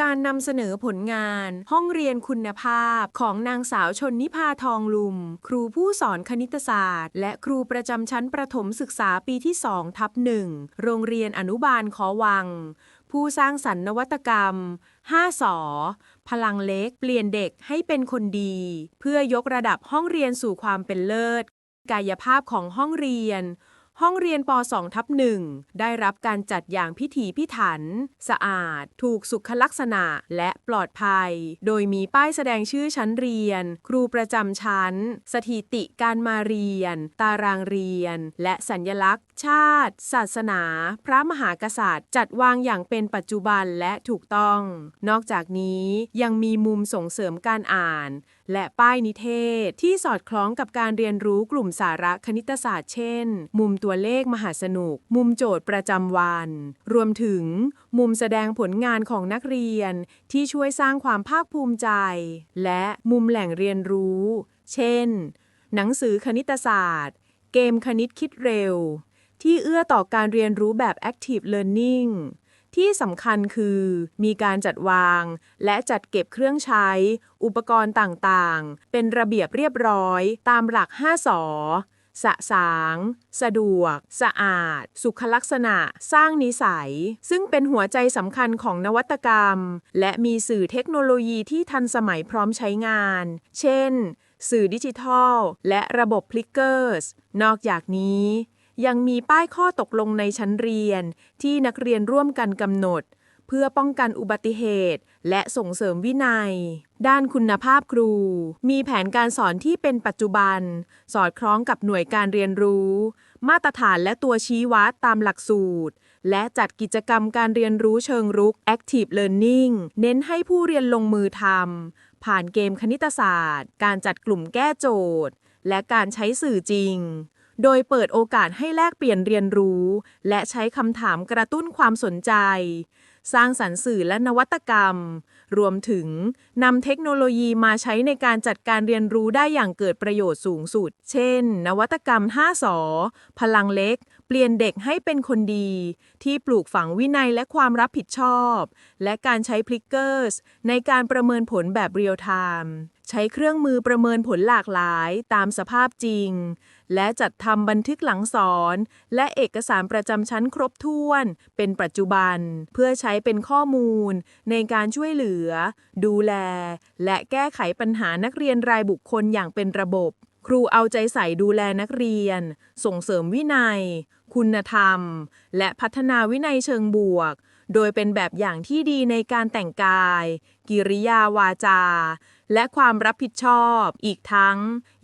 การนำเสนอผลงานห้องเรียนคุณภาพของนางสาวชนนิพาทองลุม ครูผู้สอนคณิตศาสตร์ และครูประจำชั้นประถมศึกษาปีที่2ทับหนึ่งโรงเรียนอนุบาลขอวัง ผู้สร้างสรรค์นวัตกรรม 5สอพลังเล็ก เปลี่ยนเด็กให้เป็นคนดี เพื่อยกระดับห้องเรียนสู่ความเป็นเลิศ กายภาพของห้องเรียน ห้องเรียนป .2 ทับหนึ่งได้รับการจัดอย่างพิถีพิถัน สะอาด ถูกสุขลักษณะและปลอดภัย โดยมีป้ายแสดงชื่อชั้นเรียน ครูประจำชั้น สถิติการมาเรียน ตารางเรียน และสัญลักษณ์ ชาติ ศาสนา พระมหากษัตริย์ จัดวางอย่างเป็นปัจจุบันและถูกต้อง นอกจากนี้ยังมีมุมส่งเสริมการอ่านและป้ายนิเทศ ที่สอดคล้องกับการเรียนรู้กลุ่มสาระคณิตศาสตร์เช่น มุมตัวเลขมหาสนุก มุมโจทย์ประจำวัน รวมถึง มุมแสดงผลงานของนักเรียน ที่ช่วยสร้างความภาคภูมิใจ และมุมแหล่งเรียนรู้ เช่น หนังสือคณิตศาสตร์ เกมคณิตคิดเร็ว ที่เอื้อต่อการเรียนรู้แบบ active learning ที่สำคัญคือมีการจัดวาง และจัดเก็บเครื่องใช้ อุปกรณ์ต่างๆ เป็นระเบียบเรียบร้อย ตามหลัก 5สอสะสาง สะดวก สะอาด สุขลักษณะ สร้างนิสัย ซึ่งเป็นหัวใจสำคัญของนวัตกรรม และมีสื่อเทคโนโลยีที่ทันสมัยพร้อมใช้งาน เช่น สื่อดิจิทัล และระบบพลิกเกอร์ส นอกจากนี้ ยังมีป้ายข้อตกลงในชั้นเรียน ที่นักเรียนร่วมกันกำหนด เพื่อป้องกันอุบัติเหตุ และส่งเสริมวินัย ด้านคุณภาพครู มีแผนการสอนที่เป็นปัจจุบัน สอดคล้องกับหน่วยการเรียนรู้ มาตรฐานและตัวชี้วัดตามหลักสูตร และจัดกิจกรรมการเรียนรู้เชิงรุก Active Learning เน้นให้ผู้เรียนลงมือทำผ่านเกมคณิตศาสตร์ การจัดกลุ่มแก้โจทย์ และการใช้สื่อจริง โดยเปิดโอกาสให้แลกเปลี่ยนเรียนรู้ และใช้คำถามกระตุ้นความสนใจ สร้างสรรค์สื่อและนวัตกรรม รวมถึงนำเทคโนโลยีมาใช้ในการจัดการเรียนรู้ได้อย่างเกิดประโยชน์สูงสุด เช่น นวัตกรรม 5สอพลังเล็ก เปลี่ยนเด็กให้เป็นคนดี ที่ปลูกฝังวินัยและความรับผิดชอบ และการใช้พลิกเกอร์สในการประเมินผลแบบเรียลไทม์ ใช้เครื่องมือประเมินผลหลากหลายตามสภาพจริง และจัดทำบันทึกหลังสอน และเอกสารประจำชั้นครบถ้วน เป็นปัจจุบัน เพื่อใช้เป็นข้อมูล ในการช่วยเหลือ ดูแล และแก้ไขปัญหานักเรียนรายบุคคลอย่างเป็นระบบ ครูเอาใจใส่ดูแลนักเรียน ส่งเสริมวินัย คุณธรรม และพัฒนาวินัยเชิงบวกโดยเป็นแบบอย่างที่ดีในการแต่งกาย กิริยาวาจา และความรับผิดชอบ อีกทั้ง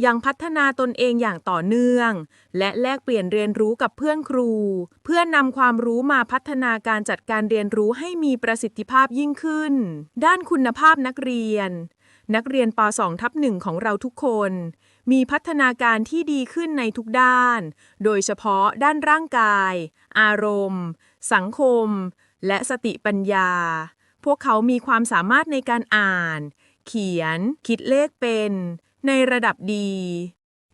ยังพัฒนาตนเองอย่างต่อเนื่อง และแลกเปลี่ยนเรียนรู้กับเพื่อนครู เพื่อนำความรู้มาพัฒนาการจัดการเรียนรู้ให้มีประสิทธิภาพยิ่งขึ้น ด้านคุณภาพนักเรียน นักเรียนป .2 ทับหนึ่งของเราทุกคน มีพัฒนาการที่ดีขึ้นในทุกด้าน โดยเฉพาะด้านร่างกาย อารมณ์ สังคม และสติปัญญา พวกเขามีความสามารถในการอ่าน เขียน คิดเลขเป็น ในระดับดี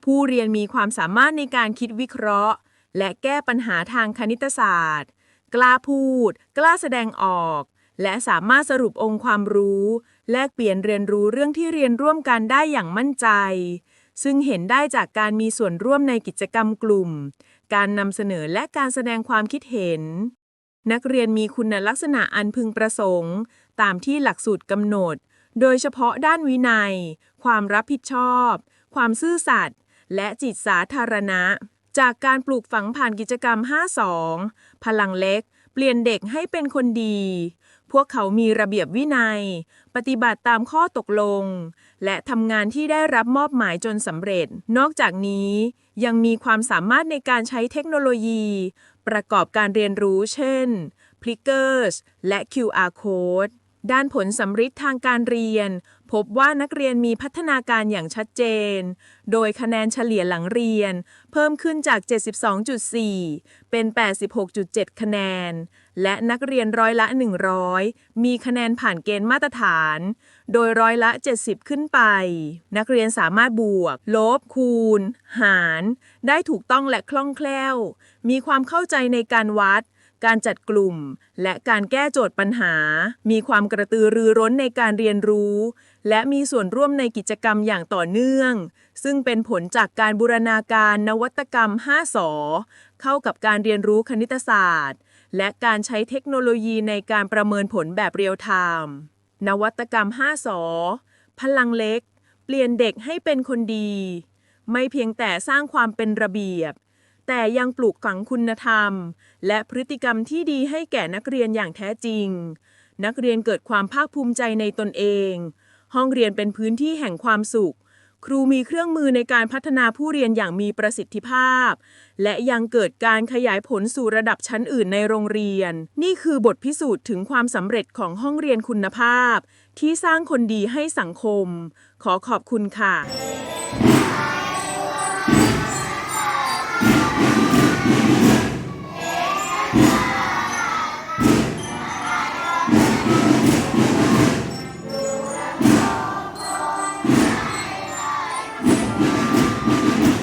ผู้เรียนมีความสามารถในการคิดวิเคราะห์ และแก้ปัญหาทางคณิตศาสตร์ กล้าพูด กล้าแสดงออก และสามารถสรุปองค์ความรู้ แลกเปลี่ยนเรียนรู้เรื่องที่เรียนร่วมกันได้อย่างมั่นใจ ซึ่งเห็นได้จากการมีส่วนร่วมในกิจกรรมกลุ่ม การนำเสนอและการแสดงความคิดเห็นนักเรียนมีคุณลักษณะอันพึงประสงค์ ตามที่หลักสูตรกำหนด โดยเฉพาะด้านวินัย ความรับผิดชอบ ความซื่อสัตย์และจิตสาธารณะ จากการปลูกฝังผ่านกิจกรรม 52 พลังเล็ก เปลี่ยนเด็กให้เป็นคนดี พวกเขามีระเบียบวินัย ปฏิบัติตามข้อตกลง และทำงานที่ได้รับมอบหมายจนสำเร็จ นอกจากนี้ยังมีความสามารถในการใช้เทคโนโลยี ประกอบการเรียนรู้เช่น Plickers และ QR Code ด้านผลสำฤทธิ์ทางการเรียน พบว่านักเรียนมีพัฒนาการอย่างชัดเจน โดยคะแนนเฉลี่ยหลังเรียน เพิ่มขึ้นจาก 72.4 เป็น 86.7 คะแนน และนักเรียนร้อยละ 100 มีคะแนนผ่านเกณฑ์มาตรฐาน โดยร้อยละ 70 ขึ้นไป นักเรียนสามารถบวก ลบ คูณ หาร ได้ถูกต้องและคล่องแคล่ว มีความเข้าใจในการวัด การจัดกลุ่ม และการแก้โจทย์ปัญหา มีความกระตือรือร้นในการเรียนรู้ และมีส่วนร่วมในกิจกรรมอย่างต่อเนื่อง ซึ่งเป็นผลจากการบูรณาการนวัตกรรม 5สอเข้ากับการเรียนรู้คณิตศาสตร์ และการใช้เทคโนโลยีในการประเมินผลแบบเรียลไทม์นวัตกรรม 5สอพลังเล็ก เปลี่ยนเด็กให้เป็นคนดี ไม่เพียงแต่สร้างความเป็นระเบียบ แต่ยังปลูกฝังคุณธรรม และพฤติกรรมที่ดีให้แก่นักเรียนอย่างแท้จริง นักเรียนเกิดความภาคภูมิใจในตนเอง ห้องเรียนเป็นพื้นที่แห่งความสุข ครูมีเครื่องมือในการพัฒนาผู้เรียนอย่างมีประสิทธิภาพ และยังเกิดการขยายผลสู่ระดับชั้นอื่นในโรงเรียน นี่คือบทพิสูจน์ถึงความสำเร็จของห้องเรียนคุณภาพ ที่สร้างคนดีให้สังคม ขอขอบคุณค่ะ